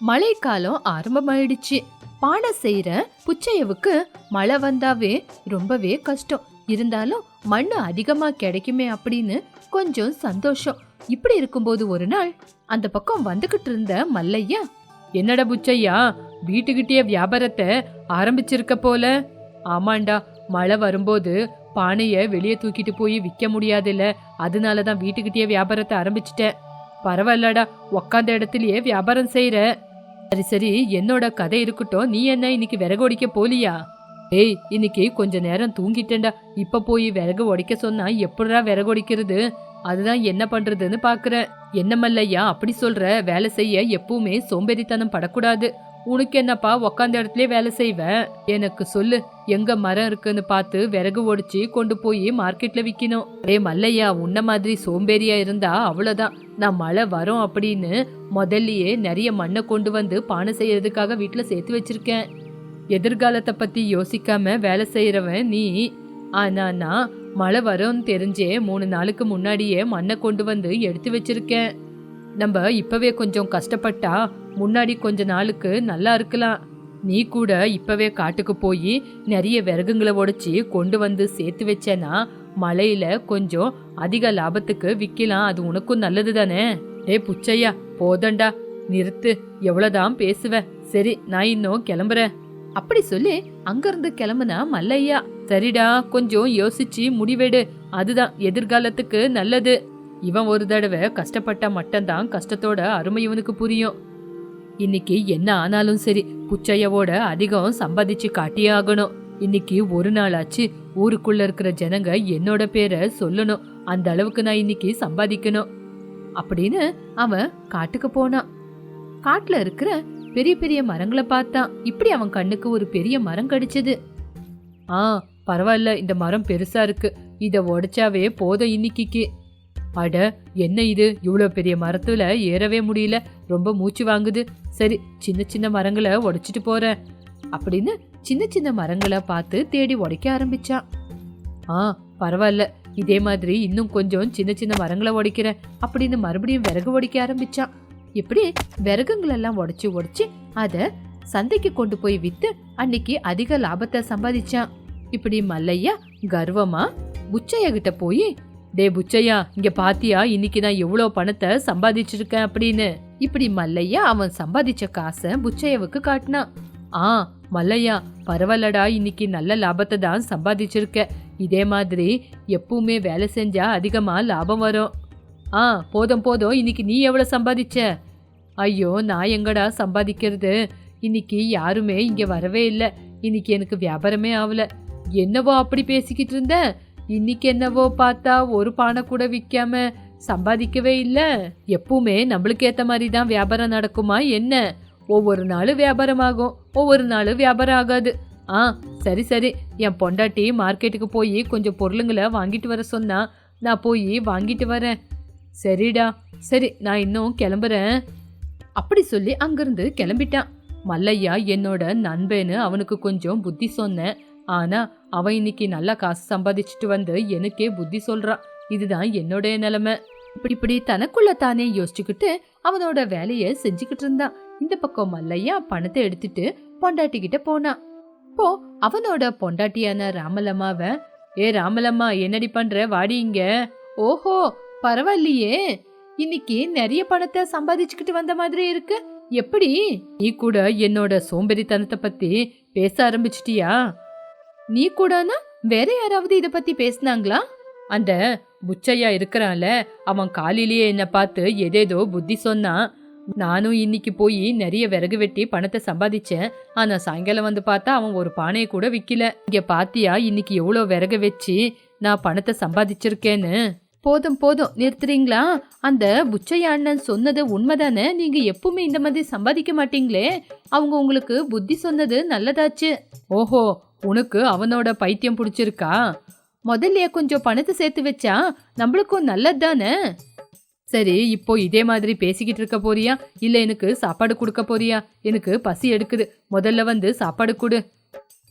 மழைக்காலம் ஆரம்பமாயிடுச்சு. பானை செய்யற புச்சையவுக்கு மழை வந்தாவே ரொம்பவே கஷ்டம். இருந்தாலும் மண்ணு அதிகமா கிடைக்குமே அப்படின்னு கொஞ்சம் சந்தோஷம். இப்படி இருக்கும்போது ஒரு நாள் அந்த பக்கம் வந்துகிட்டு இருந்த மல்லையா என்னடா புச்சையா வீட்டுக்கிட்டே வியாபாரத்தை ஆரம்பிச்சிருக்க போல? ஆமாண்டா மழை வரும்போது பானைய வெளியே தூக்கிட்டு போய் விற்க முடியாதுல்ல. அதனால தான் வீட்டுக்கிட்டே வியாபாரத்தை ஆரம்பிச்சிட்டேன். பரவாயில்லடா உக்காந்த இடத்துலயே வியாபாரம் செய்யற சரி சரி என்னோட கதை இருக்கட்டும். நீ என்ன இன்னைக்கு விறகு உடைக்க போலியா? ஏய் இன்னைக்கு கொஞ்ச நேரம் தூங்கிட்டேன்டா. இப்ப போய் விறகு உடைக்க சொன்னா எப்படிடா விறகு ஒடிக்கிறது அதுதான் என்ன பண்றதுன்னு பாக்குறேன். என்ன மல்லையா அப்படி சொல்ற. வேலை செய்ய எப்பவுமே சோம்பேறித்தனம் படக்கூடாது. உனக்கு என்னப்பா உக்காந்த இடத்துலயே வேலை செய்வேன்? எனக்கு சொல்லு எங்க மரம் இருக்குன்னு பார்த்து விறகு ஒடிச்சு கொண்டு போய் மார்க்கெட்ல விக்கணும். அரே மல்லையா உன்ன மாதிரி சோம்பேறியா இருந்தா அவ்வளவுதான். நான் மழை வரும் அப்படின்னு முதல்லயே நிறைய மண்ணை கொண்டு வந்து பானை செய்யறதுக்காக வீட்டுல சேர்த்து வச்சிருக்கேன். எதிர்காலத்தை பத்தி யோசிக்காம வேலை செய்யறவன் நீ. ஆனா நான் மழை வரும்னு தெரிஞ்சே மூணு நாளுக்கு முன்னாடியே மண்ணை கொண்டு வந்து எடுத்து வச்சிருக்கேன். நம்ம இப்பவே கொஞ்சம் கஷ்டப்பட்டா முன்னாடி கொஞ்ச நாளுக்கு நல்லா இருக்கலாம். நீ கூட இப்பவே காட்டுக்கு போய் நிறைய விறகுங்களை உடைச்சி கொண்டு வந்து சேர்த்து வச்சேன்னா மழையில கொஞ்சம் அதிக லாபத்துக்கு விற்கலாம் அது உனக்கும் நல்லது தானே? டே புச்சையா போதண்டா நிறுத்து. எவ்வளோதான் பேசுவ. சரி நான் இன்னும் கிளம்புறேன். அப்படி சொல்லி அங்கிருந்து கிளம்புனா மல்லையா சரிடா கொஞ்சம் யோசிச்சு முடிவெடு. அதுதான் எதிர்காலத்துக்கு நல்லது. இவன் ஒரு தடவை கஷ்டப்பட்ட மட்டும்தான் கஷ்டத்தோட அருமை இவனுக்கு புரியும். இன்னைக்கு என்ன ஆனாலும் சரி புச்சையவோட அதிகம் சம்பாதிச்சு காட்டியே ஆகணும். இன்னைக்கு ஒரு நாள் ஆச்சு ஊருக்குள்ள இருக்கிற ஜனங்க என்னோட பேரை சொல்லணும். அந்த அளவுக்கு நான் இன்னைக்கு சம்பாதிக்கணும். அப்படின்னு அவன் காட்டுக்கு போனான். காட்டுல இருக்கிற பெரிய பெரிய மரங்களை பார்த்தான். இப்படி அவன் கண்ணுக்கு ஒரு பெரிய மரம் கடிச்சது. ஆ பரவாயில்ல இந்த மரம் பெருசா இருக்கு. இத உடைச்சாவே போதும் இன்னைக்கு அட என்ன இது? இவ்வளோ பெரிய மரத்தில் ஏறவே முடியல. ரொம்ப மூச்சு வாங்குது. சரி சின்ன சின்ன மரங்களை உடைச்சிட்டு போகிறேன் அப்படின்னு சின்ன சின்ன மரங்களை பார்த்து தேடி உடைக்க ஆரம்பித்தான் ஆ பரவாயில்ல. இதே மாதிரி இன்னும் கொஞ்சம் சின்ன சின்ன மரங்களை உடைக்கிறேன் அப்படின்னு மறுபடியும் விறகு உடைக்க ஆரம்பித்தான் இப்படி விறகுங்களெல்லாம் உடச்சி உடைச்சி அதை சந்தைக்கு கொண்டு போய் விற்று அன்னைக்கு அதிக லாபத்தை சம்பாதிச்சான். இப்படி மல்லையா கர்வமாக புச்சையா போய் டே புச்சையா இங்க பாத்தியா? இன்னைக்கு நான் எவ்வளவு பணத்தை சம்பாதிச்சிருக்கேன் அப்படின்னு. இப்படி மல்லையா அவன் சம்பாதிச்ச காசை புச்சையவுக்கு காட்டினான். ஆ மல்லையா பரவாயில்லடா இன்னைக்கு நல்ல லாபத்தை தான் சம்பாதிச்சிருக்க. இதே மாதிரி எப்பவுமே வேலை செஞ்சா அதிகமா லாபம் வரும். ஆ போதும் போதும் இன்னைக்கு நீ எவ்வளோ சம்பாதிச்ச? ஐயோ நான் எங்கடா சம்பாதிக்கிறது? இன்னைக்கு யாருமே இங்கே வரவே இல்லை. இன்னைக்கு எனக்கு வியாபாரமே ஆகல என்னவோ அப்படி பேசிக்கிட்டு இருந்தேன் இன்னைக்கு என்னவோ பார்த்தா ஒரு பானை கூட விற்காம சம்பாதிக்கவே இல்லை. எப்பவுமே நம்மளுக்கு ஏற்ற மாதிரி தான் வியாபாரம் நடக்குமா என்ன? ஒவ்வொரு நாளும் வியாபாரம் ஆகும். ஒவ்வொரு நாளும் வியாபாரம் ஆகாது. ஆ சரி சரி. என் பொண்டாட்டி மார்க்கெட்டுக்கு போய் கொஞ்சம் பொருளுங்களை வாங்கிட்டு வர சொன்னா நான் போய் வாங்கிட்டு வரேன். சரிடா. சரி நான் இன்னும் கிளம்புறேன். அப்படி சொல்லி அங்கிருந்து கிளம்பிட்டான். மல்லையா என்னோட நண்பேன்னு அவனுக்கு கொஞ்சம் புத்தி சொன்னேன். ஆனால் அவன் இன்னைக்கு நல்லா காசு சம்பாதிச்சுட்டு வந்து எனக்கே புத்தி சொல்றான். இதுதான் என்னுடைய நிலைமை. இப்படி இப்படி தனக்குள்ள தானே யோசிச்சுக்கிட்டு அவனோட வேலையை செஞ்சுக்கிட்டு இருந்தான். இந்த பக்கம் மல்லையா பணத்தை எடுத்துட்டு பொண்டாட்டி கிட்ட போனான். இப்போ அவனோட பொண்டாட்டியான ராமலம்மாவ. ஏ ராமலம்மா என்னடி பண்ற? வாடி இங்க. ஓஹோ பரவாயில்லையே. இன்னைக்கு நிறைய பணத்தை சம்பாதிச்சுக்கிட்டு வந்த மாதிரி இருக்கு. எப்படி? நீ கூட என்னோட சோம்பேறித்தனத்தை பத்தி பேச ஆரம்பிச்சிட்டியா? நீ கூடனா வேற யாராவது இத பத்தி பேசுனாங்களா? அந்த புச்சையா இருக்கிறான்ல அவன் காலையிலேயே என்ன பார்த்து எதேதோ புத்தி சொன்னான் நானும் இன்னைக்கு போய் நிறைய விறகு வெட்டி பணத்தை சம்பாதிச்சேன். ஆனா சாயங்காலம் வந்து பார்த்தா அவன் ஒரு பானையை கூட விக்கல. இங்க பாத்தியா இன்னைக்கு எவ்வளோ விறகு வச்சு நான் பணத்தை சம்பாதிச்சிருக்கேன்னு? போதும் போதும். நிறுத்துறீங்களா? அந்த புச்சையாண்ணன் சொன்னது உண்மைதானே? நீங்க எப்பவுமே இந்த மாதிரி சம்பாதிக்க மாட்டீங்களே? அவங்க உங்களுக்கு புத்தி சொன்னது நல்லதாச்சு. ஓஹோ உனக்கு அவனோட பைத்தியம் பிடிச்சிருக்கா? முதல்ல கொஞ்சம் பணத்தை சேர்த்து வச்சா நம்மளுக்கும் நல்லது தானே சரி இப்போ இதே மாதிரி பேசிக்கிட்டு இருக்க போறியா? இல்ல எனக்கு சாப்பாடு கொடுக்க போறியா? எனக்கு பசி எடுக்குது. முதல்ல வந்து சாப்பாடு கொடு.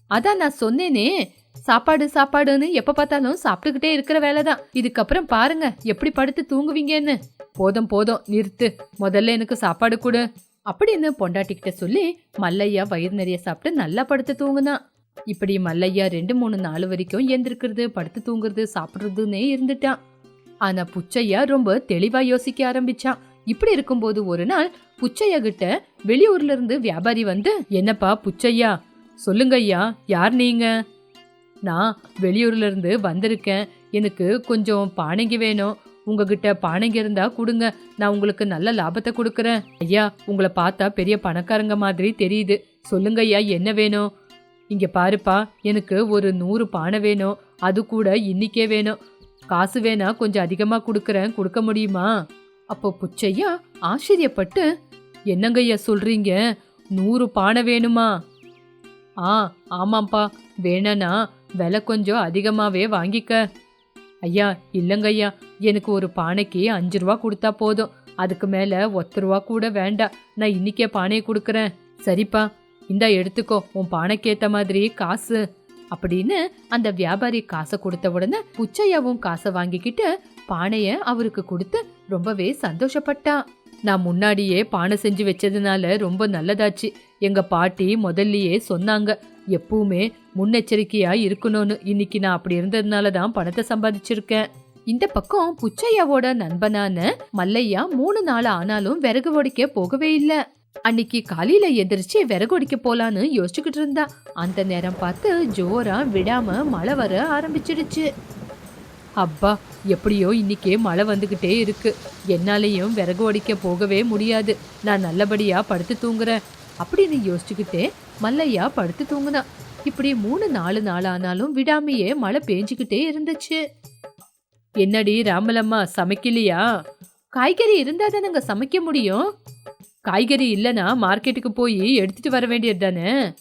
அதான் நான் சொன்னேனே. சாப்பாடு சாப்பாடுன்னு எப்ப பார்த்தாலும் சாப்பிட்டுக்கிட்டே இருக்கிற வேலை தான் இதுக்கப்புறம் பாருங்க எப்படி படுத்து தூங்குவீங்கன்னு. போதும் போதும் நிறுத்து. முதல்ல எனக்கு சாப்பாடு கொடு. அப்படின்னு பொண்டாட்டிக்கிட்ட சொல்லி மல்லையா வயிறு நிறைய சாப்பிட்டு நல்லா படுத்து தூங்குனான் இப்படி மல்லையா ரெண்டு மூணு நாள் வரைக்கும் எந்திருக்கிறது படுத்து தூங்குறது சாப்பிட்றதுன்னே இருந்துட்டான் ஆனா புச்சையா ரொம்ப தெளிவா யோசிக்க ஆரம்பிச்சான் இப்படி இருக்கும்போது ஒரு நாள் புச்சையா கிட்ட வெளியூர்ல இருந்து வியாபாரி வந்து என்னப்பா புச்சையா? சொல்லுங்க ஐயா யார் நீங்க? நான் வெளியூர்லேருந்து வந்திருக்கேன். எனக்கு கொஞ்சம் பானைங்க வேணும். உங்ககிட்ட பானைங்க இருந்தா கொடுங்க. நான் உங்களுக்கு நல்ல லாபத்தை கொடுக்குறேன். ஐயா உங்களை பார்த்தா பெரிய பணக்காரங்க மாதிரி தெரியுது. சொல்லுங்க ஐயா என்ன வேணும்? இங்க பாருப்பா எனக்கு ஒரு நூறு பானை வேணும். அது கூட இன்னிக்கே வேணும். காசு வேணா கொஞ்சம் அதிகமாக கொடுக்குறேன். கொடுக்க முடியுமா? அப்போ புச்சையா ஆச்சரியப்பட்டு என்னங்க ஐயா சொல்றீங்க? நூறு பானை வேணுமா? ஆ ஆமாம்ப்பா. வேணனா விலை கொஞ்சம் அதிகமாகவே வாங்கிக்க. ஐயா இல்லைங்க ஐயா எனக்கு ஒரு பானைக்கு அஞ்சு ரூபா கொடுத்தா போதும். அதுக்கு மேலே ஒத்த ரூபா கூட வேண்டாம். நான் இன்னிக்கே பானையை கொடுக்குறேன். சரிப்பா இந்தா எடுத்துக்கோ உன் பானைக்கு மாதிரி காசு. அப்படின்னு அந்த வியாபாரி காசை கொடுத்த உடனே புச்சையாவும் காசை வாங்கிக்கிட்டு பானைய அவருக்கு கொடுத்து ரொம்பவே சந்தோஷப்பட்டான் நான் முன்னாடியே பானை செஞ்சு வச்சதுனால ரொம்ப நல்லதாச்சு. எங்க பாட்டி முதல்லயே சொன்னாங்க எப்பவுமே முன்னெச்சரிக்கையாக இருக்கணும்னு இன்னைக்கு நான் அப்படி இருந்ததுனால தான் பணத்தை சம்பாதிச்சிருக்கேன். இந்த பக்கம் புச்சையாவோட நண்பனான மல்லையா மூணு நாள் ஆனாலும் விறகு ஒடிக்க போகவே இல்ல. அன்னைக்கு காலையில எந்திரிச்சு விறகு ஒடிக்க போலான்னு யோசிச்சுக்கிட்டு இருந்தா. அந்த நேரம் பார்த்து ஜோரா விடாம மழை வர ஆரம்பிச்சிடுச்சு. அப்பா எப்படியோ இன்னைக்கே மழை வந்துகிட்டே இருக்கு. என்னாலையும் விறகு ஒடிக்க போகவே முடியாது. நான் நல்லபடியா படுத்து தூங்குறேன். அப்படின்னு யோசிச்சுக்கிட்டே மல்லையா படுத்து தூங்குனான் இப்படி மூணு நாலு நாள் ஆனாலும் விடாமையே மழை பேஞ்சுக்கிட்டே இருந்துச்சு. என்னடி ராமலம்மா சமைக்கலையா? காய்கறி இருந்தா தானங்க சமைக்க முடியும்? காய்கறி இல்லனா மார்க்கெட்டுக்கு போய் எடுத்துட்டு வர வேண்டியது தானே?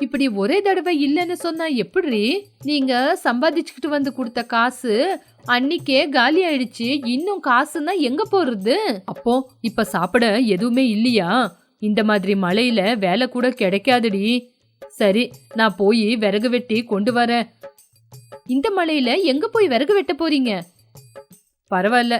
இப்படி ஒரே தடவை இல்லைன்னு சொன்னா எப்படி நீங்க சம்பாதிச்சுக்கிட்டு வந்து கொடுத்த காசு அன்னிக்கே காலி ஆயிடுச்சு. இன்னும் காசுன்னா எங்க போறது? அப்போ இப்ப சாப்பிட எதுவுமே இல்லையா? இந்த மாதிரி மழையில வேலை கூட கிடைக்காதுடி. சரி நான் போய் விறகு வெட்டி கொண்டு வரேன். இந்த மழையில எங்க போய் விறகு வெட்ட போறீங்க? பரவாயில்ல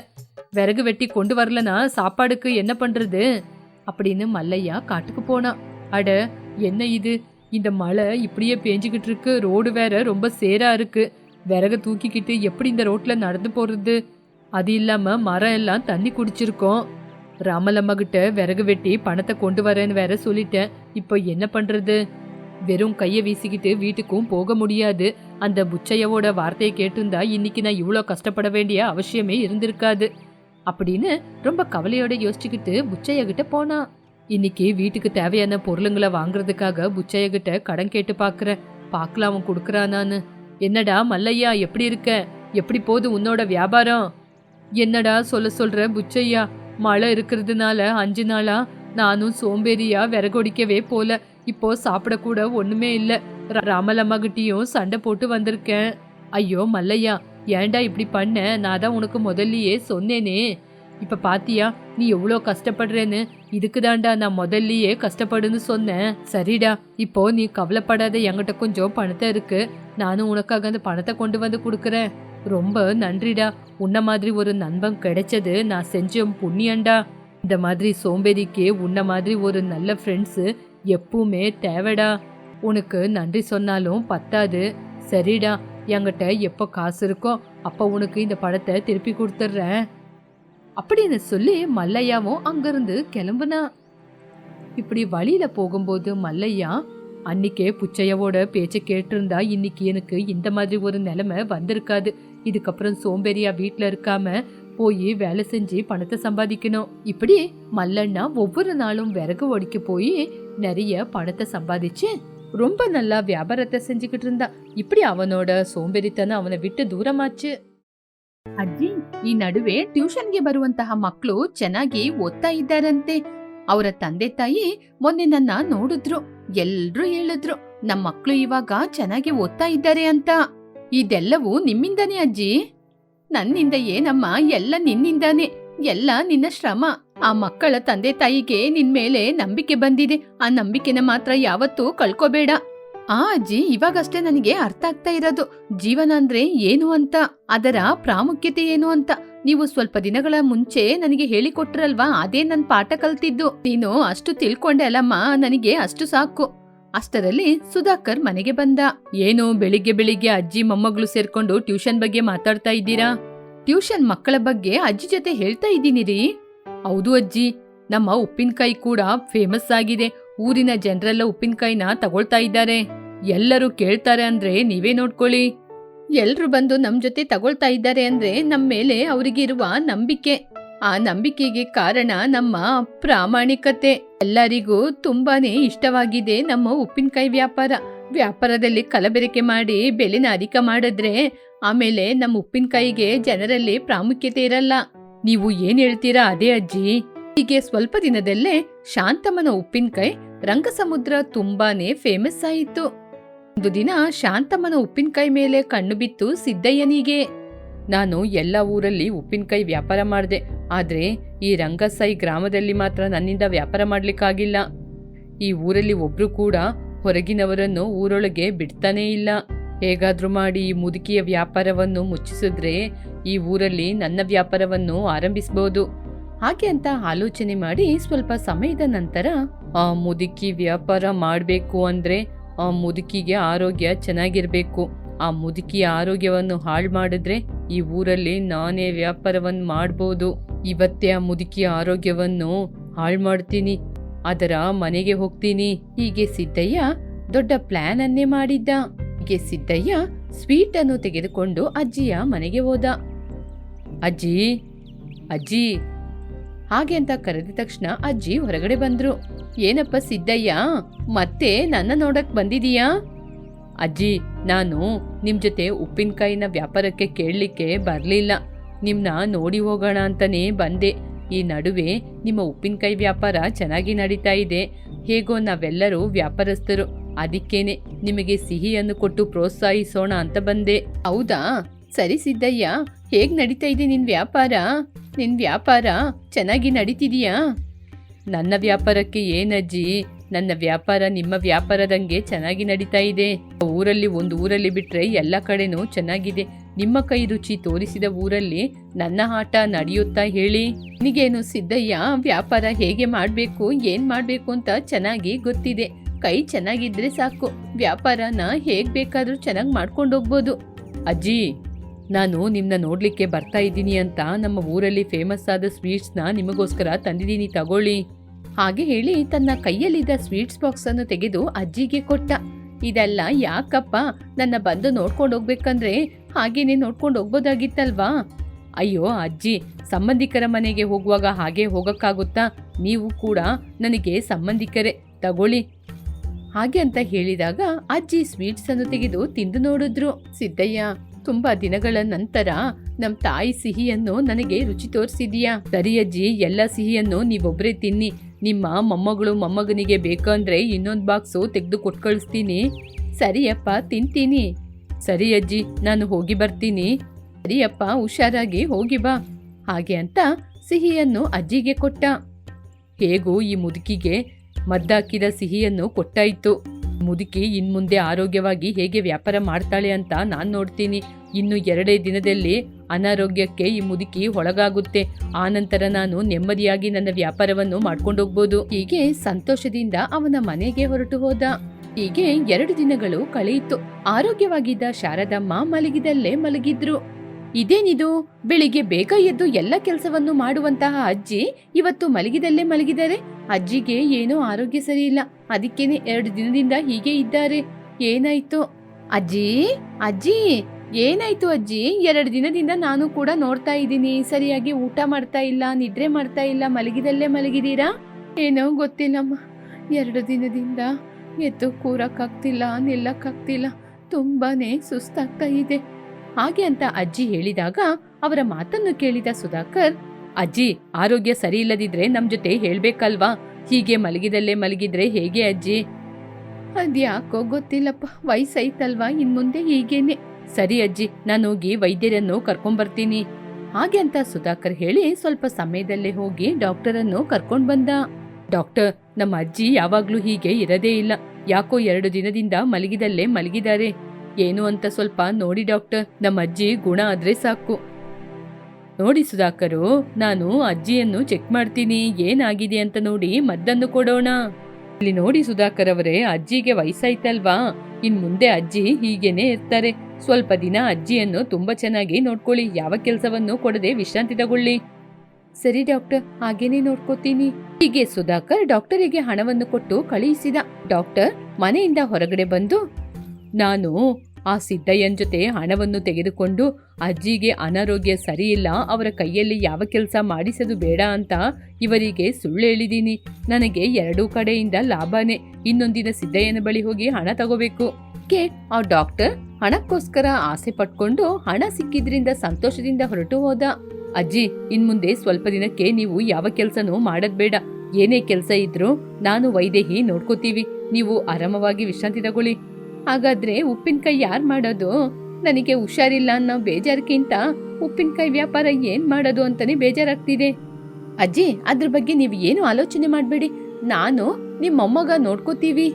விறகு வெட்டி கொண்டு வரலனா சாப்பாடுக்கு என்ன பண்றது? அப்படின்னு மல்லையா காட்டுக்கு போனான் அட என்ன இது? இந்த மழை இப்படியே பேஞ்சுக்கிட்டு இருக்கு. ரோடு வேற ரொம்ப சேரா இருக்கு. விறகு தூக்கிக்கிட்டு எப்படி இந்த ரோட்ல நடந்து போறது? அது இல்லாம மரம் எல்லாம் தண்ணி குடிச்சிருக்கோம். ராமலம்மா கிட்ட விறகு வெட்டி பணத்தை கொண்டு வரேன்னு வேற சொல்லிட்டேன். இப்போ என்ன பண்றது? வெறும் கையை வீசிக்கிட்டு வீட்டுக்கும் போக முடியாது. அந்த புச்சையவோட வார்த்தையை கேட்டிருந்தா இன்னைக்கு நான் இவ்வளோ கஷ்டப்பட வேண்டிய அவசியமே இருந்திருக்காது. அப்படின்னு ரொம்ப கவலையோட யோசிச்சுக்கிட்டு புச்சைய கிட்ட போனா. இன்னைக்கு வீட்டுக்கு தேவையான பொருளுங்களை வாங்குறதுக்காக புச்சைய கிட்ட கடன் கேட்டு பாக்குறேன். பார்க்கலாம் அவன் கொடுக்குறானான்னு. என்னடா மல்லையா எப்படி இருக்க? எப்படி போகுது உன்னோட வியாபாரம்? என்னடா சொல்ல சொல்ற புச்சையா? மழை இருக்கிறதுனால அஞ்சு நாளா நானும் சோம்பேறியா விறகொடிக்கவே போல. இப்போ சாப்பிடக்கூட ஒண்ணுமே இல்ல. ராமலம்மாகிட்டயும் சண்டை போட்டு வந்திருக்கேன். ஐயோ மல்லையா ஏன்டா இப்படி பண்ண? நான் தான் உனக்கு முதல்லயே சொன்னேனே. இப்ப பாத்தியா நீ எவ்வளோ கஷ்டப்படுறேன்னு? இதுக்கு நான் முதல்லயே கஷ்டப்படுன்னு சொன்னேன். சரிடா இப்போ நீ கவலைப்படாத என்கிட்ட கொஞ்சம் பணத்தை இருக்கு. நானும் உனக்காக அந்த பணத்தை கொண்டு வந்து கொடுக்குறேன். ரொம்ப நன்றிடா. உன்ன மாதிரி ஒரு நண்பன் கிடைச்சது நான் செஞ்ச புண்ணியண்டா இந்த மாதிரி சோம்பேறிக்கு உன்ன மாதிரி ஒரு நல்ல ஃப்ரெண்ட்ஸு எப்பவுமே தேவைடா. உனக்கு நன்றி சொன்னாலும் பத்தாது. சரிடா என்கிட்ட எப்போ காசு இருக்கோ அப்போ உனக்கு இந்த படத்தை திருப்பி கொடுத்துட்றேன். அப்படின்னு சொல்லி மல்லையாவும் அங்கிருந்து கிளம்புனா. இப்படி வழியில போகும்போது மல்லையா அன்னிக்கே புச்சையாவோட பேச்சை கேட்டிருந்தா இன்னைக்கு எனக்கு இந்த மாதிரி ஒரு நிலைமை வந்திருக்காது. இதுக்கப்புறம் சோம்பேறியா வீட்ல இருக்காம போய் வேலை செஞ்சு பணத்தை சம்பாதிக்கணும் இப்படி மல்லண்ணா ஒவ்வொரு நாளும் விறகு ஒடிக்க போய் நிறைய பணத்தை சம்பாதிச்சு ரொம்ப நல்லா வியாபாரத்தை செஞ்சுக்கிட்டு இருந்தா இப்படி ಅವನೋಡ ಸೋಂಬೇರಿತನ ಅವನ ಬಿಟ್ಟು ದೂರಮಾಚು ಅಜ್ಜಿ ಈ ನಡುವೆ ಟ್ಯೂಷನ್ಗೆ ಬರುವಂತಹ ಮಕ್ಕಳು ಚೆನ್ನಾಗಿ ಓದ್ತಾ ಇದ್ದಾರಂತೆ ಅವರ ತಂದೆ ತಾಯಿ ಮೊನ್ನೆ ನನ್ನ ನೋಡಿದ್ರು ಎಲ್ರೂ ಹೇಳಿದ್ರು ನಮ್ಮ ಮಕ್ಕಳು ಇವಾಗ ಚೆನ್ನಾಗಿ ಓದ್ತಾ ಇದ್ದಾರೆ ಅಂತ ಇದೆಲ್ಲವೂ ನಿಮ್ಮಿಂದಾನೇ, ಅಜ್ಜಿ. ನನ್ನಿಂದ ಏನಮ್ಮ? ಎಲ್ಲ ನಿನ್ನಿಂದಾನೆ. ಎಲ್ಲ ನಿನ್ನ ಶ್ರಮ. ಆ ಮಕ್ಕಳ ತಂದೆ ತಾಯಿಗೆ ನಿನ್ ಮೇಲೆ ನಂಬಿಕೆ ಬಂದಿದೆ. ಆ ನಂಬಿಕೆನ ಮಾತ್ರ ಯಾವತ್ತೂ ಕಳ್ಕೋಬೇಡ. ಆ, ಅಜ್ಜಿ, ಇವಾಗಷ್ಟೇ ನನಗೆ ಅರ್ಥ ಆಗ್ತಾ ಇರೋದು. ಜೀವನ ಅಂದ್ರೆ ಏನು ಅಂತ, ಅದರ ಪ್ರಾಮುಖ್ಯತೆ ಏನು ಅಂತ. ನೀವು ಸ್ವಲ್ಪ ದಿನಗಳ ಮುಂಚೆ ನನಗೆ ಹೇಳಿಕೊಟ್ರಲ್ವಾ? ಅದೇ ನನ್ನ ಪಾಠ ಕಲ್ತಿದ್ದು. ನೀನು ಅಷ್ಟು ತಿಳ್ಕೊಂಡೆ ಅಲ್ಲಮ್ಮ. ನನಗೆ ಅಷ್ಟು ಸಾಕು. ಅಷ್ಟರಲ್ಲಿ ಸುಧಾಕರ್ ಮನೆಗೆ ಬಂದ. ಏನು, ಬೆಳಿಗ್ಗೆ ಬೆಳಿಗ್ಗೆ ಅಜ್ಜಿ ಮೊಮ್ಮಗಳು ಸೇರ್ಕೊಂಡು ಟ್ಯೂಷನ್ ಬಗ್ಗೆ ಮಾತಾಡ್ತಾ ಇದ್ದೀರಾ? ಟ್ಯೂಷನ್ ಮಕ್ಕಳ ಬಗ್ಗೆ ಅಜ್ಜಿ ಜೊತೆ ಹೇಳ್ತಾ ಇದ್ದೀನಿ ರೀ ಹೌದು ಅಜ್ಜಿ, ನಮ್ಮ ಉಪ್ಪಿನಕಾಯಿ ಕೂಡ ಫೇಮಸ್ ಆಗಿದೆ. ಊರಿನ ಜನರೆಲ್ಲ ಉಪ್ಪಿನಕಾಯಿನ ತಗೊಳ್ತಾ ಇದ್ದಾರೆ. ಎಲ್ಲರೂ ಕೇಳ್ತಾರೆ ಅಂದ್ರೆ ನೀವೇ ನೋಡ್ಕೊಳ್ಳಿ. ಎಲ್ರು ಬಂದು ನಮ್ ಜೊತೆ ತಗೊಳ್ತಾ ಇದ್ದಾರೆ ಅಂದ್ರೆ ನಮ್ಮ ಮೇಲೆ ಅವರಿಗಿರುವ ನಂಬಿಕೆ. ಆ ನಂಬಿಕೆಗೆ ಕಾರಣ ನಮ್ಮ ಪ್ರಾಮಾಣಿಕತೆ. ಎಲ್ಲರಿಗೂ ತುಂಬಾನೇ ಇಷ್ಟವಾಗಿದೆ ನಮ್ಮ ಉಪ್ಪಿನಕಾಯಿ ವ್ಯಾಪಾರ. ವ್ಯಾಪಾರದಲ್ಲಿ ಕಲಬೆರಕೆ ಮಾಡಿ ಬೆಲೆನ ಅಧಿಕ ಮಾಡಿದ್ರೆ ಆಮೇಲೆ ನಮ್ಮ ಉಪ್ಪಿನಕಾಯಿಗೆ ಜನರಲ್ಲಿ ಪ್ರಾಮುಖ್ಯತೆ ಇರಲ್ಲ. ನೀವು ಏನ್ ಹೇಳ್ತೀರಾ ಅದೇ ಅಜ್ಜಿ? ಹೀಗೆ ಸ್ವಲ್ಪ ದಿನದಲ್ಲೇ ಶಾಂತಮ್ಮನ ಉಪ್ಪಿನಕಾಯಿ ರಂಗಸಮುದ್ರ ತುಂಬಾನೇ ಫೇಮಸ್ ಆಯಿತು. ಒಂದು ದಿನ ಶಾಂತಮ್ಮನ ಉಪ್ಪಿನಕಾಯಿ ಮೇಲೆ ಕಣ್ಣು ಬಿತ್ತು ಸಿದ್ದಯ್ಯನಿಗೆ. ನಾನು ಎಲ್ಲ ಊರಲ್ಲಿ ಉಪ್ಪಿನಕಾಯಿ ವ್ಯಾಪಾರ ಮಾಡಿದೆ, ಆದರೆ ಈ ರಂಗಸಾಯಿ ಗ್ರಾಮದಲ್ಲಿ ಮಾತ್ರ ನನ್ನಿಂದ ವ್ಯಾಪಾರ ಮಾಡಲಿಕ್ಕಾಗಿಲ್ಲ. ಈ ಊರಲ್ಲಿ ಒಬ್ಬರು ಕೂಡ ಹೊರಗಿನವರನ್ನು ಊರೊಳಗೆ ಬಿಡ್ತಾನೇ ಇಲ್ಲ. ಹೇಗಾದರೂ ಮಾಡಿ ಈ ಮುದುಕಿಯ ವ್ಯಾಪಾರವನ್ನು ಮುಚ್ಚಿಸಿದ್ರೆ ಈ ಊರಲ್ಲಿ ನನ್ನ ವ್ಯಾಪಾರವನ್ನು ಆರಂಭಿಸಬಹುದು ಹಾಗೆ ಅಂತ ಆಲೋಚನೆ ಮಾಡಿ ಸ್ವಲ್ಪ ಸಮಯದ ನಂತರ ಆ ಮುದುಕಿ ವ್ಯಾಪಾರ ಮಾಡಬೇಕು ಅಂದರೆ ಆ ಮುದುಕಿಗೆ ಆರೋಗ್ಯ ಚೆನ್ನಾಗಿರಬೇಕು. ಆ ಮುದುಕಿಯ ಆರೋಗ್ಯವನ್ನು ಹಾಳು ಮಾಡಿದ್ರೆ ಈ ಊರಲ್ಲಿ ನಾನೇ ವ್ಯಾಪಾರವನ್ನು ಮಾಡ್ಬೋದು. ಇವತ್ತೇ ಆ ಮುದುಕಿಯ ಆರೋಗ್ಯವನ್ನು ಹಾಳು ಮಾಡ್ತೀನಿ. ಅದರ ಮನೆಗೆ ಹೋಗ್ತೀನಿ. ಹೀಗೆ ಸಿದ್ದಯ್ಯ ದೊಡ್ಡ ಪ್ಲಾನ್ ಅನ್ನೇ ಮಾಡಿದ್ದ. ಹೀಗೆ ಸಿದ್ದಯ್ಯ ಸ್ವೀಟ್ ಅನ್ನು ತೆಗೆದುಕೊಂಡು ಅಜ್ಜಿಯ ಮನೆಗೆ ಹೋದ. ಅಜ್ಜಿ ಅಜ್ಜಿ. ಹಾಗೆ ಅಂತ ಕರೆದ ತಕ್ಷಣ ಅಜ್ಜಿ ಹೊರಗಡೆ ಬಂದ್ರು. ಏನಪ್ಪ ಸಿದ್ದಯ್ಯ, ಮತ್ತೆ ನನ್ನ ನೋಡಕ್ ಬಂದಿದೀಯಾ? ಅಜ್ಜಿ, ನಾನು ನಿಮ್ಮ ಜೊತೆ ಉಪ್ಪಿನಕಾಯಿನ ವ್ಯಾಪಾರಕ್ಕೆ ಕೇಳಲಿಕ್ಕೆ ಬರಲಿಲ್ಲ. ನಿಮ್ಮನ್ನ ನೋಡಿ ಹೋಗೋಣ ಅಂತಲೇ ಬಂದೆ. ಈ ನಡುವೆ ನಿಮ್ಮ ಉಪ್ಪಿನಕಾಯಿ ವ್ಯಾಪಾರ ಚೆನ್ನಾಗಿ ನಡೀತಾ ಇದೆ. ಹೇಗೋ ನಾವೆಲ್ಲರೂ ವ್ಯಾಪಾರಸ್ಥರು. ಅದಕ್ಕೇನೆ ನಿಮಗೆ ಸಿಹಿಯನ್ನು ಕೊಟ್ಟು ಪ್ರೋತ್ಸಾಹಿಸೋಣ ಅಂತ ಬಂದೆ. ಹೌದಾ? ಸರಿ ಸಿದ್ದಯ್ಯ, ಹೇಗ್ ನಡೀತಾ ಇದೆ ನಿನ್ನ ವ್ಯಾಪಾರ? ನಿನ್ನ ವ್ಯಾಪಾರ ಚೆನ್ನಾಗಿ ನಡೀತಿದೀಯಾ? ನನ್ನ ವ್ಯಾಪಾರಕ್ಕೆ ಏನಜ್ಜಿ ನನ್ನ ವ್ಯಾಪಾರ ನಿಮ್ಮ ವ್ಯಾಪಾರದಂಗೆ ಚೆನ್ನಾಗಿ ನಡೀತಾ ಇದೆ. ಊರಲ್ಲಿ ಒಂದು ಊರಲ್ಲಿ ಬಿಟ್ರೆ ಎಲ್ಲ ಕಡೆನೂ ಚೆನ್ನಾಗಿದೆ. ನಿಮ್ಮ ಕೈ ರುಚಿ ತೋರಿಸಿದ ಊರಲ್ಲಿ ನನ್ನ ಆಟ ನಡೆಯುತ್ತಾ ಹೇಳಿ. ನಿಗೇನು ಸಿದ್ದಯ್ಯ, ವ್ಯಾಪಾರ ಹೇಗೆ ಮಾಡಬೇಕು, ಏನ್ ಮಾಡಬೇಕು ಅಂತ ಚೆನ್ನಾಗಿ ಗೊತ್ತಿದೆ. ಕೈ ಚೆನ್ನಾಗಿದ್ರೆ ಸಾಕು. ವ್ಯಾಪಾರನ ಹೇಗ್ ಬೇಕಾದ್ರೂ ಚೆನ್ನಾಗಿ ಮಾಡ್ಕೊಂಡು ಹೋಗ್ಬೋದು. ಅಜ್ಜಿ, ನಾನು ನಿಮ್ನ ನೋಡ್ಲಿಕ್ಕೆ ಬರ್ತಾ ಇದ್ದೀನಿ ಅಂತ ನಮ್ಮ ಊರಲ್ಲಿ ಫೇಮಸ್ ಆದ ಸ್ವೀಟ್ಸ್ನ ನಿಮಗೋಸ್ಕರ ತಂದಿದ್ದೀನಿ, ತಗೊಳ್ಳಿ. ಹಾಗೆ ಹೇಳಿ ತನ್ನ ಕೈಯಲ್ಲಿದ್ದ ಸ್ವೀಟ್ಸ್ ಬಾಕ್ಸ್ ಅನ್ನು ತೆಗೆದು ಅಜ್ಜಿಗೆ ಕೊಟ್ಟ. ಇದೆಲ್ಲ ಯಾಕಪ್ಪ? ನನ್ನ ಬಂದು ನೋಡ್ಕೊಂಡು ಹೋಗ್ಬೇಕಂದ್ರೆ ಹಾಗೇನೆ ನೋಡ್ಕೊಂಡು ಹೋಗ್ಬೋದಾಗಿತ್ತಲ್ವಾ? ಅಯ್ಯೋ ಅಜ್ಜಿ, ಸಂಬಂಧಿಕರ ಮನೆಗೆ ಹೋಗುವಾಗ ಹಾಗೆ ಹೋಗಕ್ಕಾಗುತ್ತಾ? ನೀವು ಕೂಡ ನನಗೆ ಸಂಬಂಧಿಕರೇ, ತಗೊಳ್ಳಿ. ಹಾಗೆ ಅಂತ ಹೇಳಿದಾಗ ಅಜ್ಜಿ ಸ್ವೀಟ್ಸ್ ಅನ್ನು ತೆಗೆದು ತಿಂದು ನೋಡಿದ್ರು. ಸಿದ್ದಯ್ಯ, ತುಂಬಾ ದಿನಗಳ ನಂತರ ನಮ್ಮ ತಾಯಿ ಸಿಹಿಯನ್ನು ನನಗೆ ರುಚಿ ತೋರಿಸಿದೀಯಾ? ಸರಿ ಅಜ್ಜಿ, ಎಲ್ಲ ಸಿಹಿಯನ್ನು ನೀವೊಬ್ಬರೇ ತಿನ್ನಿ. ನಿಮ್ಮ ಮೊಮ್ಮಗಳು ಮೊಮ್ಮಗನಿಗೆ ಬೇಕಂದ್ರೆ ಇನ್ನೊಂದು ಬಾಕ್ಸು ತೆಗೆದು ಕೊಟ್ಟು ಕಳಿಸ್ತೀನಿ ಸರಿಯಪ್ಪ ತಿಂತೀನಿ. ಸರಿ ಅಜ್ಜಿ, ನಾನು ಹೋಗಿ ಬರ್ತೀನಿ. ಸರಿಯಪ್ಪ ಹುಷಾರಾಗಿ ಹೋಗಿ ಬಾ. ಹಾಗೆ ಅಂತ ಸಿಹಿಯನ್ನು ಅಜ್ಜಿಗೆ ಕೊಟ್ಟ. ಹೇಗೂ ಈ ಮುದುಕಿಗೆ ಮದ್ದಾಕಿದ ಸಿಹಿಯನ್ನು ಕೊಟ್ಟಾಯ್ತು. ಮುದುಕಿ ಇನ್ಮುಂದೆ ಆರೋಗ್ಯವಾಗಿ ಹೇಗೆ ವ್ಯಾಪಾರ ಮಾಡ್ತಾಳೆ ಅಂತ ನಾನು ನೋಡ್ತೀನಿ. ಇನ್ನು ಎರಡೇ ದಿನದಲ್ಲಿ ಅನಾರೋಗ್ಯಕ್ಕೆ ಈ ಮುದುಕಿ ಒಳಗಾಗುತ್ತೆ. ಆನಂತರ ನಾನು ನೆಮ್ಮದಿಯಾಗಿ ನನ್ನ ವ್ಯಾಪಾರವನ್ನು ಮಾಡ್ಕೊಂಡೋಗ್ಬೋದು ಹೀಗೆ ಸಂತೋಷದಿಂದ ಅವನ ಮನೆಗೆ ಹೊರಟು ಹೋದ. ಹೀಗೆ ಎರಡು ದಿನಗಳು ಕಳೆಯಿತು. ಆರೋಗ್ಯವಾಗಿದ್ದ ಶಾರದಮ್ಮ ಮಲಗಿದಲ್ಲೇ ಮಲಗಿದ್ರು. ಇದೇನಿದು? ಬೆಳಿಗ್ಗೆ ಬೇಗ ಎದ್ದು ಎಲ್ಲ ಕೆಲಸವನ್ನು ಮಾಡುವಂತಹ ಅಜ್ಜಿ ಇವತ್ತು ಮಲಗಿದಲ್ಲೇ ಮಲಗಿದ್ದಾರೆ. ಅಜ್ಜಿಗೆ ಏನೋ ಆರೋಗ್ಯ ಸರಿ ಇಲ್ಲ ಅದಕ್ಕೇನೆ ಎರಡು ದಿನದಿಂದ ಹೀಗೆ ಇದ್ದಾರೆ. ಏನಾಯ್ತು? ಅಜ್ಜಿ ಅಜ್ಜಿ, ಏನಾಯ್ತು ಅಜ್ಜಿ? ಎರಡು ದಿನದಿಂದ ನಾನು ಕೂಡ ನೋಡ್ತಾ ಇದ್ದೀನಿ. ಸರಿಯಾಗಿ ಊಟ ಮಾಡ್ತಾ ಇಲ್ಲ, ನಿದ್ರೆ ಮಾಡ್ತಾ ಇಲ್ಲ, ಮಲಗಿದಲ್ಲೇ ಮಲಗಿದೀರಾ? ಏನೋ ಗೊತ್ತಿಲ್ಲಮ್ಮ. ಎರಡು ದಿನದಿಂದ ಎದ್ದು ಕೂರಕ್ಕಾಗ್ತಿಲ್ಲ, ನಿಲ್ಲಕ್ಕಾಗ್ತಿಲ್ಲ. ತುಂಬಾನೇ ಸುಸ್ತಾಗ್ತಾ ಇದೆ. ಹಾಗೆ ಅಂತ ಅಜ್ಜಿ ಹೇಳಿದಾಗ ಅವರ ಮಾತನ್ನು ಕೇಳಿದ ಸುಧಾಕರ್, ಅಜ್ಜಿ, ಆರೋಗ್ಯ ಸರಿ ಇಲ್ಲದಿದ್ರೆ ನಮ್ ಜೊತೆ ಹೇಳ್ಬೇಕಲ್ವಾ? ಹೀಗೆ ಮಲಗಿದಲ್ಲೇ ಮಲಗಿದ್ರೆ ಹೇಗೆ ಅಜ್ಜಿ? ಅದ್ಯಾಕೋ ಗೊತ್ತಿಲ್ಲಪ್ಪ ವಯಸ್ಸೈತಲ್ವಾ ಇನ್ ಮುಂದೆ ಹೀಗೇನೆ. ಸರಿ ಅಜ್ಜಿ ನಾನು ಹೋಗಿ ವೈದ್ಯರನ್ನು ಕರ್ಕೊಂಬರ್ತೀನಿ. ಹಾಗೆ ಅಂತ ಸುಧಾಕರ್ ಹೇಳಿ ಸ್ವಲ್ಪ ಸಮಯದಲ್ಲೇ ಹೋಗಿ ಡಾಕ್ಟರನ್ನು ಕರ್ಕೊಂಡ್ ಬಂದ. ಡಾಕ್ಟರ್, ನಮ್ಮ ಅಜ್ಜಿ ಯಾವಾಗ್ಲೂ ಹೀಗೆ ಇರದೇ ಇಲ್ಲ. ಯಾಕೋ ಎರಡು ದಿನದಿಂದ ಮಲಗಿದಲ್ಲೇ ಮಲಗಿದ್ದಾರೆ. ಏನು ಅಂತ ಸ್ವಲ್ಪ ನೋಡಿ ಡಾಕ್ಟರ್. ನಮ್ಮ ಅಜ್ಜಿ ಗುಣ ಆದ್ರೆ ಸಾಕು. ನೋಡಿ ಸುಧಾಕರು, ನಾನು ಅಜ್ಜಿಯನ್ನು ಚೆಕ್ ಮಾಡ್ತೀನಿ. ಏನಾಗಿದೆ ಅಂತ ನೋಡಿ ಮದ್ದನ್ನು ಕೊಡೋಣ. ಇಲ್ಲಿ ನೋಡಿ ಸುಧಾಕರ್ ಅವರೇ, ಅಜ್ಜಿಗೆ ವಯಸ್ಸಾಯ್ತಲ್ವಾ? ಇನ್ ಮುಂದೆ ಅಜ್ಜಿ ಹೀಗೇನೆ ಇರ್ತಾರೆ. ಸ್ವಲ್ಪ ದಿನ ಅಜ್ಜಿಯನ್ನು ತುಂಬಾ ಚೆನ್ನಾಗಿ ನೋಡ್ಕೊಳ್ಳಿ. ಯಾವ ಕೆಲಸವನ್ನು ಕೊಡದೆ ವಿಶ್ರಾಂತಿ ತಗೊಳ್ಳಿ. ಸರಿ ಡಾಕ್ಟರ್, ಹಾಗೇನೆ ನೋಡ್ಕೋತೀನಿ. ಹೀಗೆ ಸುಧಾಕರ್ ಡಾಕ್ಟರಿಗೆ ಹಣವನ್ನು ಕೊಟ್ಟು ಕಳುಹಿಸಿದ ಡಾಕ್ಟರ್ ಮನೆಯಿಂದ ಹೊರಗಡೆ ಬಂದು ನಾನು ಆ ಸಿದ್ದಯ್ಯನ ಜೊತೆ ಹಣವನ್ನು ತೆಗೆದುಕೊಂಡು ಅಜ್ಜಿಗೆ ಅನಾರೋಗ್ಯ ಸರಿಯಿಲ್ಲ, ಅವರ ಕೈಯಲ್ಲಿ ಯಾವ ಕೆಲಸ ಮಾಡಿಸೋದು ಬೇಡ ಅಂತ ಇವರಿಗೆ ಸುಳ್ಳು ಹೇಳಿದ್ದೀನಿ ನನಗೆ ಎರಡೂ ಕಡೆಯಿಂದ ಲಾಭನೇ. ಇನ್ನೊಂದಿನ ಸಿದ್ದಯ್ಯನ ಬಳಿ ಹೋಗಿ ಹಣ ತಗೋಬೇಕು. ಕೆ, ಆ ಡಾಕ್ಟರ್ ಹಣಕ್ಕೋಸ್ಕರ ಆಸೆ ಪಟ್ಕೊಂಡು ಹಣ ಸಿಕ್ಕಿದ್ರಿಂದ ಸಂತೋಷದಿಂದ ಹೊರಟು ಹೋದ. ಅಜ್ಜಿ, ಇನ್ಮುಂದೆ ಸ್ವಲ್ಪ ದಿನಕ್ಕೆ ನೀವು ಯಾವ ಕೆಲಸನೂ ಮಾಡದ್ ಬೇಡ. ಏನೇ ಕೆಲಸ ಇದ್ರೂ ನಾನು ವೈದೇಹಿ ನೋಡ್ಕೋತೀವಿ. ನೀವು ಆರಾಮವಾಗಿ ವಿಶ್ರಾಂತಿ ತಗೊಳ್ಳಿ. ಹಾಗಾದ್ರೆ ಉಪ್ಪಿನಕಾಯಿ ಯಾರು ಮಾಡೋದು? ನನಗೆ ಹುಷಾರಿಲ್ಲ ಅನ್ನೋ ಬೇಜಾರಕ್ಕಿಂತ ಉಪ್ಪಿನಕಾಯಿ ವ್ಯಾಪಾರ ಏನ್ ಮಾಡೋದು ಅಂತಾನೆ ಬೇಜಾರಾಗ್ತಿದೆ. ಅಜ್ಜಿ, ಅದ್ರ ಬಗ್ಗೆ ನೀವು ಏನು ಆಲೋಚನೆ ಮಾಡಬೇಡಿ. ನಾನು ನಿಮ್ಮ ಮೊಮ್ಮಗ ನೋಡ್ಕೋತೀವಿ.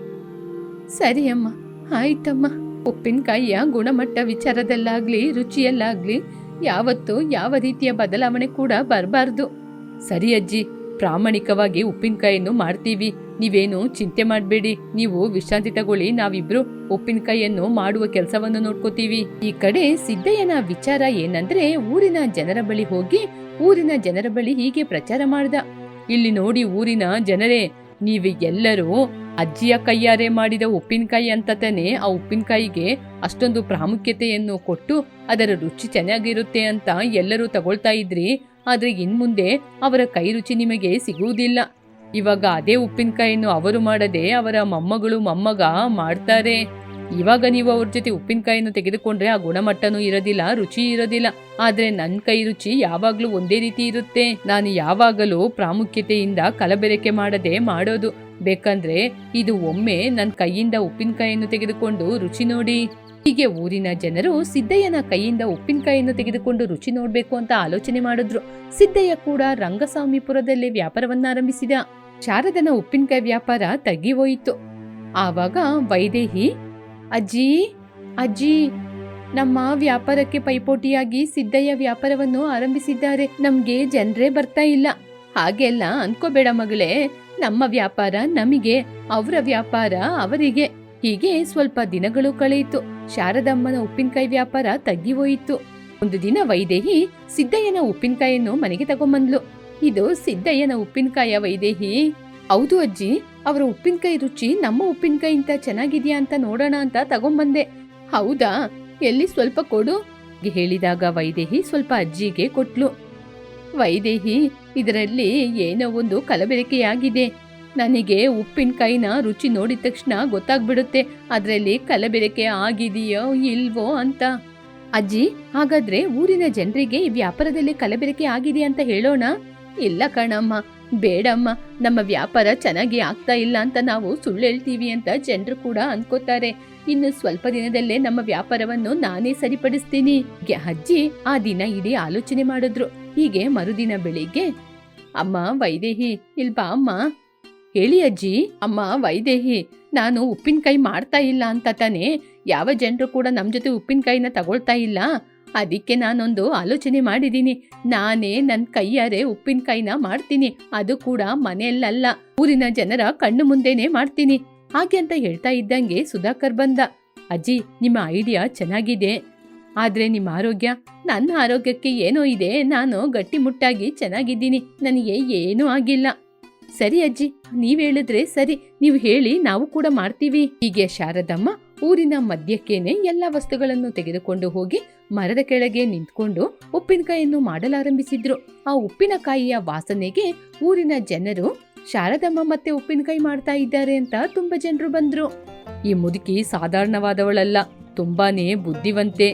ಸರಿ ಅಮ್ಮ, ಆಯ್ತಮ್ಮ. ಉಪ್ಪಿನಕಾಯಿಯ ಗುಣಮಟ್ಟ ವಿಚಾರದಲ್ಲಾಗ್ಲಿ, ರುಚಿಯಲ್ಲಾಗ್ಲಿ ಯಾವತ್ತು ಯಾವ ರೀತಿಯ ಬದಲಾವಣೆ ಕೂಡ ಬರಬಾರ್ದು. ಸರಿ ಅಜ್ಜಿ, ಪ್ರಾಮಾಣಿಕವಾಗಿ ಉಪ್ಪಿನಕಾಯಿಯನ್ನು ಮಾಡ್ತೀವಿ. ನೀವೇನು ಚಿಂತೆ ಮಾಡಬೇಡಿ. ನೀವು ವಿಶ್ರಾಂತಿ ತಗೊಳ್ಳಿ ನಾವಿಬ್ರು ಉಪ್ಪಿನಕಾಯಿಯನ್ನು ಮಾಡುವ ಕೆಲಸವನ್ನು ನೋಡ್ಕೋತೀವಿ. ಈ ಕಡೆ ಸಿದ್ದಯ್ಯನ ವಿಚಾರ ಏನಂದ್ರೆ ಊರಿನ ಜನರ ಬಳಿ ಹೋಗಿ ಊರಿನ ಜನರ ಬಳಿ ಹೀಗೆ ಪ್ರಚಾರ ಮಾಡ್ದ. ಇಲ್ಲಿ ನೋಡಿ ಊರಿನ ಜನರೇ, ನೀವು ಎಲ್ಲರೂ ಅಜ್ಜಿಯ ಕೈಯಾರೆ ಮಾಡಿದ ಉಪ್ಪಿನಕಾಯಿ ಅಂತ ತಾನೆ ಆ ಉಪ್ಪಿನಕಾಯಿಗೆ ಅಷ್ಟೊಂದು ಪ್ರಾಮುಖ್ಯತೆಯನ್ನು ಕೊಟ್ಟು ಅದರ ರುಚಿ ಚೆನ್ನಾಗಿರುತ್ತೆ ಅಂತ ಎಲ್ಲರೂ ತಗೊಳ್ತಾ ಇದ್ರಿ. ಆದ್ರೆ ಇನ್ಮುಂದೆ ಅವರ ಕೈ ರುಚಿ ನಿಮಗೆ ಸಿಗುವುದಿಲ್ಲ. ಇವಾಗ ಅದೇ ಉಪ್ಪಿನಕಾಯಿಯನ್ನು ಅವರು ಮಾಡದೆ ಅವರ ಮೊಮ್ಮಗಳು, ಮೊಮ್ಮಗ ಮಾಡ್ತಾರೆ. ಇವಾಗ ನೀವು ಅವ್ರ ಜೊತೆ ಉಪ್ಪಿನಕಾಯಿಯನ್ನು ತೆಗೆದುಕೊಂಡ್ರೆ ಆ ಗುಣಮಟ್ಟನೂ ಇರೋದಿಲ್ಲ, ರುಚಿ ಇರೋದಿಲ್ಲ. ಆದ್ರೆ ನನ್ನ ಕೈ ರುಚಿ ಯಾವಾಗ್ಲೂ ಒಂದೇ ರೀತಿ ಇರುತ್ತೆ. ನಾನು ಯಾವಾಗಲೂ ಪ್ರಾಮುಖ್ಯತೆಯಿಂದ ಕಲಬೆರಕೆ ಮಾಡದೆ ಮಾಡೋದು. ಬೇಕಂದ್ರೆ ಇದು ಒಮ್ಮೆ ನನ್ನ ಕೈಯಿಂದ ಉಪ್ಪಿನಕಾಯಿಯನ್ನು ತೆಗೆದುಕೊಂಡು ರುಚಿ ನೋಡಿ. ಹೀಗೆ ಊರಿನ ಜನರು ಸಿದ್ದಯ್ಯನ ಕೈಯಿಂದ ಉಪ್ಪಿನಕಾಯಿಯನ್ನು ತೆಗೆದುಕೊಂಡು ರುಚಿ ನೋಡ್ಬೇಕು ಅಂತ ಆಲೋಚನೆ ಮಾಡಿದ್ರು. ಸಿದ್ದಯ್ಯ ಕೂಡ ರಂಗಸ್ವಾಮಿಪುರದಲ್ಲಿ ವ್ಯಾಪಾರವನ್ನಾರಂಭಿಸಿದ. ಶಾರದನ ಉಪ್ಪಿನಕಾಯಿ ವ್ಯಾಪಾರ ತಗ್ಗಿ ಹೋಯಿತು. ಆವಾಗ ವೈದೇಹಿ, ಅಜ್ಜಿ ಅಜ್ಜಿ, ನಮ್ಮ ವ್ಯಾಪಾರಕ್ಕೆ ಪೈಪೋಟಿಯಾಗಿ ಸಿದ್ದಯ್ಯ ವ್ಯಾಪಾರವನ್ನು ಆರಂಭಿಸಿದ್ದಾರೆ. ನಮ್ಗೆ ಜನರೇ ಬರ್ತಾ ಇಲ್ಲ. ಹಾಗೆಲ್ಲ ಅನ್ಕೋಬೇಡ ಮಗಳೇ. ನಮ್ಮ ವ್ಯಾಪಾರ ನಮಗೆ, ಅವರ ವ್ಯಾಪಾರ ಅವರಿಗೆ. ಹೀಗೆ ಸ್ವಲ್ಪ ದಿನಗಳು ಕಳೆಯಿತು. ಶಾರದಮ್ಮನ ಉಪ್ಪಿನಕಾಯಿ ವ್ಯಾಪಾರ ತಗ್ಗಿ ಹೋಯಿತು. ಒಂದು ದಿನ ವೈದೇಹಿ ಸಿದ್ದಯ್ಯನ ಉಪ್ಪಿನಕಾಯಿಯನ್ನು ಮನೆಗೆ ತಗೊಂಬಂದ್ಲು. ಇದು ಸಿದ್ದಯ್ಯನ ಉಪ್ಪಿನಕಾಯ ವೈದೇಹಿ. ಹೌದು ಅಜ್ಜಿ, ಅವರ ಉಪ್ಪಿನಕಾಯಿ ರುಚಿ ನಮ್ಮ ಉಪ್ಪಿನಕಾಯಿಗಿಂತ ಚೆನ್ನಾಗಿದ್ಯಾ ಅಂತ ನೋಡೋಣ ಅಂತ ತಗೊಂಬಂದೆ. ಹೌದಾ, ಎಲ್ಲಿ ಸ್ವಲ್ಪ ಕೊಡು ಹೇಳಿದಾಗ ವೈದೇಹಿ ಸ್ವಲ್ಪ ಅಜ್ಜಿಗೆ ಕೊಟ್ಲು. ವೈದೇಹಿ, ಇದರಲ್ಲಿ ಏನೋ ಒಂದು ಕಲಬೆರಕೆಯಾಗಿದೆ. ನನಗೆ ಉಪ್ಪಿನಕಾಯಿನ ರುಚಿ ನೋಡಿದ ತಕ್ಷಣ ಗೊತ್ತಾಗ್ಬಿಡುತ್ತೆ. ಅದರಲ್ಲಿ ಕಲಬೆರಕೆ ಆಗಿದೆಯೋ ಇಲ್ವೋ ಅಂತ. ಅಜ್ಜಿ, ಹಾಗಾದ್ರೆ ಊರಿನ ಜನರಿಗೆ ಈ ವ್ಯಾಪಾರದಲ್ಲಿ ಕಲಬೆರಕೆ ಆಗಿದೆ ಅಂತ ಹೇಳೋಣ? ಇಲ್ಲ ಕಣಮ್ಮ, ಬೇಡಮ್ಮ. ನಮ್ಮ ವ್ಯಾಪಾರ ಚೆನ್ನಾಗಿ ಆಗ್ತಾ ಇಲ್ಲ ಅಂತ ನಾವು ಸುಳ್ಳು ಹೇಳ್ತೀವಿ ಅಂತ ಜನರು ಕೂಡ ಅನ್ಕೋತಾರೆ. ಇನ್ನು ಸ್ವಲ್ಪ ದಿನದಲ್ಲೇ ನಮ್ಮ ವ್ಯಾಪಾರವನ್ನು ನಾನೇ ಸರಿಪಡಿಸ್ತೀನಿ. ಅಜ್ಜಿ, ಆ ದಿನ ಇಡೀ ಆಲೋಚನೆ ಮಾಡಿದ್ರು. ಹೀಗೆ ಮರುದಿನ ಬೆಳಿಗ್ಗೆ, ಅಮ್ಮ, ವೈದೇಹಿ ಇಲ್ಬಾ ಅಮ್ಮ? ಹೇಳಿ ಅಜ್ಜಿ. ಅಮ್ಮ, ವೈದೇಹಿ. ನಾನು ಉಪ್ಪಿನಕಾಯಿ ಮಾಡ್ತಾ ಇಲ್ಲ ಅಂತ ತಾನೇ. ಯಾವ ಜನರು ಕೂಡ ನಮ್ಮ ಜೊತೆ ಉಪ್ಪಿನಕಾಯಿನ ತಗೊಳ್ತಾ ಇಲ್ಲ. ಅದಕ್ಕೆ ನಾನೊಂದು ಆಲೋಚನೆ ಮಾಡಿದ್ದೀನಿ ನಾನೇ ನನ್ನ ಕೈಯಾರೆ ಉಪ್ಪಿನಕಾಯಿನ ಮಾಡ್ತೀನಿ ಅದು ಕೂಡ ಮನೆಯಲ್ಲಲ್ಲ. ಊರಿನ ಜನರ ಕಣ್ಣು ಮುಂದೆನೆ ಮಾಡ್ತೀನಿ ಹಾಗೆ ಅಂತ ಹೇಳ್ತಾ ಇದ್ದಂಗೆ ಸುಧಾಕರ್ ಬಂದ. ಅಜ್ಜಿ, ನಿಮ್ಮ ಐಡಿಯಾ ಚೆನ್ನಾಗಿದೆ. ಆದ್ರೆ ನಿಮ್ಮ ಆರೋಗ್ಯ? ನನ್ನ ಆರೋಗ್ಯಕ್ಕೆ ಏನೋ ಇದೆ. ನಾನು ಗಟ್ಟಿಮುಟ್ಟಾಗಿ ಚೆನ್ನಾಗಿದ್ದೀನಿ. ನನಗೆ ಏನೂ ಆಗಿಲ್ಲ. ಸರಿ ಅಜ್ಜಿ, ನೀವ್ ಹೇಳಿದ್ರೆ ಸರಿ, ನೀವು ಹೇಳಿ ನಾವು ಕೂಡ ಮಾಡ್ತೀವಿ. ಹೀಗೆ ಶಾರದಮ್ಮ ಊರಿನ ಮಧ್ಯಕ್ಕೇನೆ ಎಲ್ಲ ವಸ್ತುಗಳನ್ನು ತೆಗೆದುಕೊಂಡು ಹೋಗಿ ಮರದ ಕೆಳಗೆ ನಿಂತ್ಕೊಂಡು ಉಪ್ಪಿನಕಾಯಿಯನ್ನು ಮಾಡಲಾರಂಭಿಸಿದ್ರು. ಆ ಉಪ್ಪಿನಕಾಯಿಯ ವಾಸನೆಗೆ ಊರಿನ ಜನರು ಶಾರದಮ್ಮ ಮತ್ತೆ ಉಪ್ಪಿನಕಾಯಿ ಮಾಡ್ತಾ ಇದ್ದಾರೆ ಅಂತ ತುಂಬಾ ಜನರು ಬಂದ್ರು. ಈ ಮುದುಕಿ ಸಾಧಾರಣವಾದವಳಲ್ಲ, ತುಂಬಾನೇ ಬುದ್ಧಿವಂತೆ.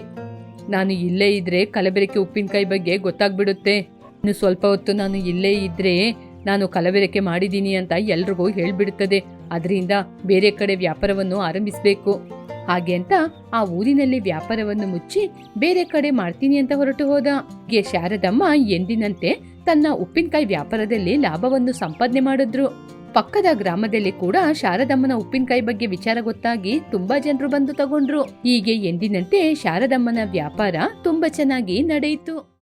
ನಾನು ಇಲ್ಲೇ ಇದ್ರೆ ಕಲಬೆರಕೆ ಉಪ್ಪಿನಕಾಯಿ ಬಗ್ಗೆ ಗೊತ್ತಾಗ್ಬಿಡುತ್ತೆ. ಇನ್ನು ಸ್ವಲ್ಪ ಹೊತ್ತು ನಾನು ಇಲ್ಲೇ ಇದ್ರೆ ನಾನು ಕಲಬೆರಕೆ ಮಾಡಿದ್ದೀನಿ ಅಂತ ಎಲ್ರಿಗೂ ಹೇಳ್ಬಿಡುತ್ತದೆ. ಅದರಿಂದ ಬೇರೆ ಕಡೆ ವ್ಯಾಪಾರವನ್ನು ಆರಂಭಿಸಬೇಕು. ಹಾಗೆ ಅಂತ ಆ ಊರಿನಲ್ಲಿ ವ್ಯಾಪಾರವನ್ನು ಮುಚ್ಚಿ ಬೇರೆ ಕಡೆ ಮಾಡ್ತೀನಿ ಅಂತ ಹೊರಟು ಹೋದ. ಗೆ ಶಾರದಮ್ಮ ಎಂದಿನಂತೆ ತನ್ನ ಉಪ್ಪಿನಕಾಯಿ ವ್ಯಾಪಾರದಲ್ಲಿ ಲಾಭವನ್ನು ಸಂಪಾದನೆ ಮಾಡಿದ್ರು. ಪಕ್ಕದ ಗ್ರಾಮದಲ್ಲಿ ಕೂಡ ಶಾರದಮ್ಮನ ಉಪ್ಪಿನಕಾಯಿ ಬಗ್ಗೆ ವಿಚಾರ ಗೊತ್ತಾಗಿ ತುಂಬಾ ಜನರು ಬಂದು ತಗೊಂಡ್ರು. ಹೀಗೆ ಎಂದಿನಂತೆ ಶಾರದಮ್ಮನ ವ್ಯಾಪಾರ ತುಂಬಾ ಚೆನ್ನಾಗಿ ನಡೆಯಿತು.